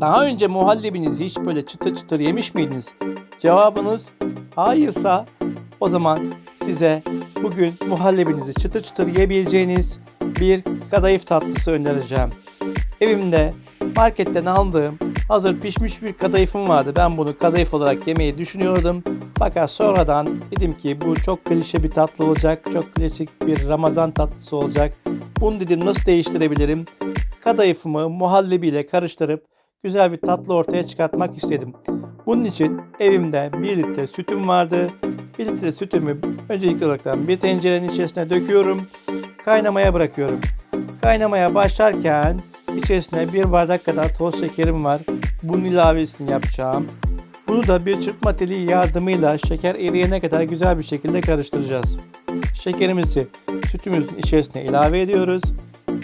Daha önce muhallebinizi hiç böyle çıtır çıtır yemiş miydiniz? Cevabınız hayırsa o zaman size bugün muhallebinizi çıtır çıtır yiyebileceğiniz bir kadayıf tatlısı önereceğim. Evimde marketten aldığım hazır pişmiş bir kadayıfım vardı. Ben bunu kadayıf olarak yemeyi düşünüyordum. Fakat sonradan dedim ki bu çok klişe bir tatlı olacak. Çok klasik bir Ramazan tatlısı olacak. Bunu dedim nasıl değiştirebilirim? Kadayıfımı muhallebiyle karıştırıp güzel bir tatlı ortaya çıkartmak istedim. Bunun için evimde 1 litre sütüm vardı. 1 litre sütümü öncelikli olarak bir tencerenin içerisine döküyorum. Kaynamaya bırakıyorum. Kaynamaya başlarken içerisine bir bardak kadar toz şekerim var. Bunun ilavesini yapacağım. Bunu da bir çırpma teli yardımıyla şeker eriyene kadar güzel bir şekilde karıştıracağız. Şekerimizi sütümüzün içerisine ilave ediyoruz.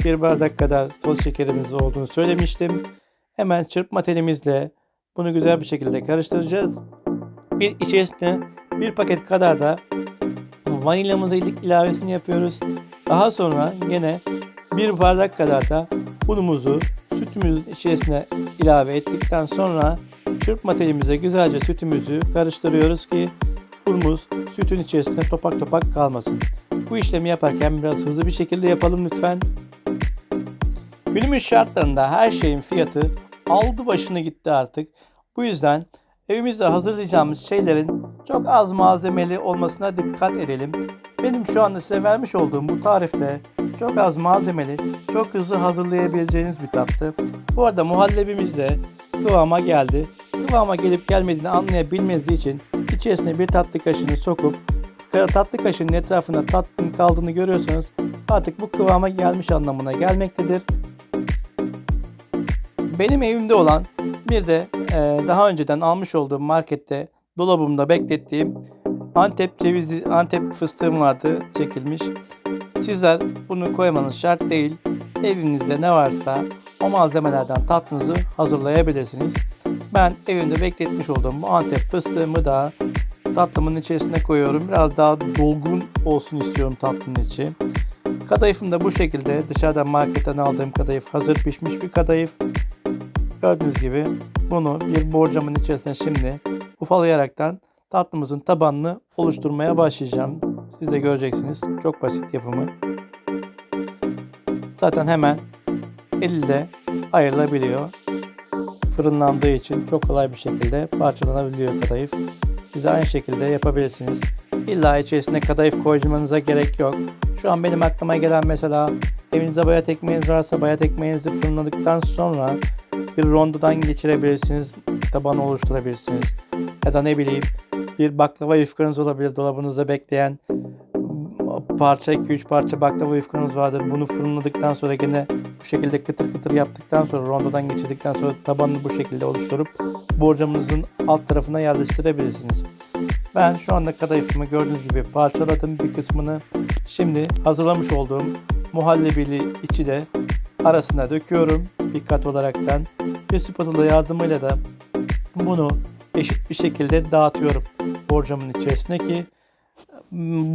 Bir bardak kadar toz şekerimiz olduğunu söylemiştim. Hemen çırpma telimizle bunu güzel bir şekilde karıştıracağız. Bir içerisine bir paket kadar da vanilyamızı ilavesini yapıyoruz. Daha sonra yine bir bardak kadar da unumuzu sütümüzün içerisine ilave ettikten sonra çırpma telimize güzelce sütümüzü karıştırıyoruz ki unumuz sütün içerisinde topak topak kalmasın. Bu işlemi yaparken biraz hızlı bir şekilde yapalım lütfen. Günümüz şartlarında her şeyin fiyatı aldı başını gitti artık. Bu yüzden evimizde hazırlayacağımız şeylerin çok az malzemeli olmasına dikkat edelim. Benim şu anda size vermiş olduğum bu tarifte çok az malzemeli, çok hızlı hazırlayabileceğiniz bir tatlı. Bu arada muhallebimiz de kıvama geldi. Kıvama gelip gelmediğini anlayabilmeniz için içerisine bir tatlı kaşığını sokup tatlı kaşığının etrafında tatlının kaldığını görüyorsanız artık bu kıvama gelmiş anlamına gelmektedir. Benim evimde olan bir de e, daha önceden almış olduğum markette dolabımda beklettiğim Antep cevizi, Antep fıstığım vardı çekilmiş. Sizler bunu koymanız şart değil. Evinizde ne varsa o malzemelerden tatlınızı hazırlayabilirsiniz. Ben evimde bekletmiş olduğum bu Antep fıstığımı da tatlımın içerisine koyuyorum. Biraz daha dolgun olsun istiyorum tatlının içi. Kadayıfım da bu şekilde dışarıdan marketten aldığım kadayıf hazır pişmiş bir kadayıf. Gördüğünüz gibi bunu bir borcamın içerisine şimdi ufalayaraktan tatlımızın tabanını oluşturmaya başlayacağım. Siz de göreceksiniz. Çok basit yapımı. Zaten hemen elle ayrılabiliyor. Fırınlandığı için çok kolay bir şekilde parçalanabiliyor kadayıf. Siz de aynı şekilde yapabilirsiniz. İlla içerisine kadayıf koymanıza gerek yok. Şu an benim aklıma gelen mesela evinizde bayat ekmeğiniz varsa bayat ekmeğinizi fırınladıktan sonra bir rondodan geçirebilirsiniz. Tabanı oluşturabilirsiniz. Ya da ne bileyim bir baklava yufkanız olabilir dolabınızda bekleyen parça 2-3 parça baklava yufkanız vardır. Bunu fırınladıktan sonra gene bu şekilde kıtır kıtır yaptıktan sonra rondodan geçirdikten sonra tabanını bu şekilde oluşturup borcamınızın alt tarafına yerleştirebilirsiniz. Ben şu anda kadayıfımı gördüğünüz gibi parçaladım bir kısmını. Şimdi hazırlamış olduğum muhallebili içi de arasına döküyorum bir kat olaraktan. Bir spatula yardımıyla da bunu eşit bir şekilde dağıtıyorum borcamın içerisine ki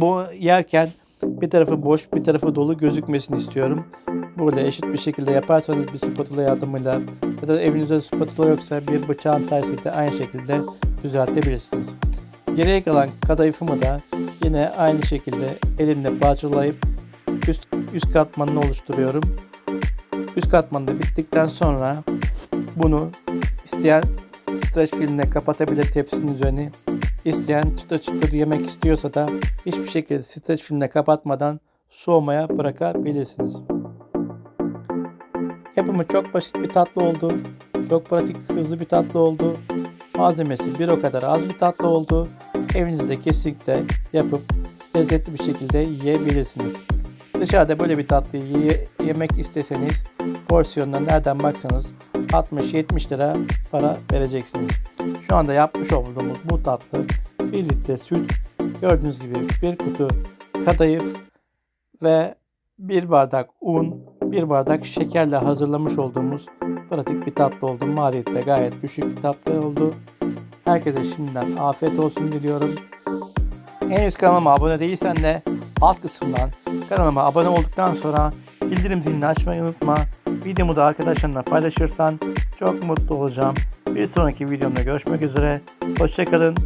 bu yerken bir tarafı boş bir tarafı dolu gözükmesini istiyorum. Burada eşit bir şekilde yaparsanız bir spatula yardımıyla ya da evinizde spatula yoksa bir bıçağın tersiyle aynı şekilde düzeltebilirsiniz. Geriye kalan kadayıfımı da yine aynı şekilde elimle parçalayıp üst, üst katmanını oluşturuyorum. Üst katmanı bittikten sonra bunu isteyen streç filmle kapatabilir tepsinin üzerine. İsteyen çıtır çıtır yemek istiyorsa da hiçbir şekilde streç filmle kapatmadan soğumaya bırakabilirsiniz. Yapımı çok basit bir tatlı oldu. Çok pratik, hızlı bir tatlı oldu. Malzemesi bir o kadar az bir tatlı oldu. Evinizde kesinlikle yapıp lezzetli bir şekilde yiyebilirsiniz. Dışarıda böyle bir tatlıyı ye- yemek isteseniz porsiyonuna nereden baksanız 60-70 lira para vereceksiniz. Şu anda yapmış olduğumuz bu tatlı 1 litre süt, gördüğünüz gibi bir kutu kadayıf ve bir bardak un, bir bardak şekerle hazırlamış olduğumuz pratik bir tatlı oldu. Maliyeti de gayet düşük bir tatlı oldu. Herkese şimdiden afiyet olsun diliyorum. Henüz kanalıma abone değilsen de alt kısımdan kanalıma abone olduktan sonra bildirim zilini açmayı unutma. videomu da arkadaşlarına paylaşırsan çok mutlu olacağım. Bir sonraki videomda görüşmek üzere. Hoşçakalın.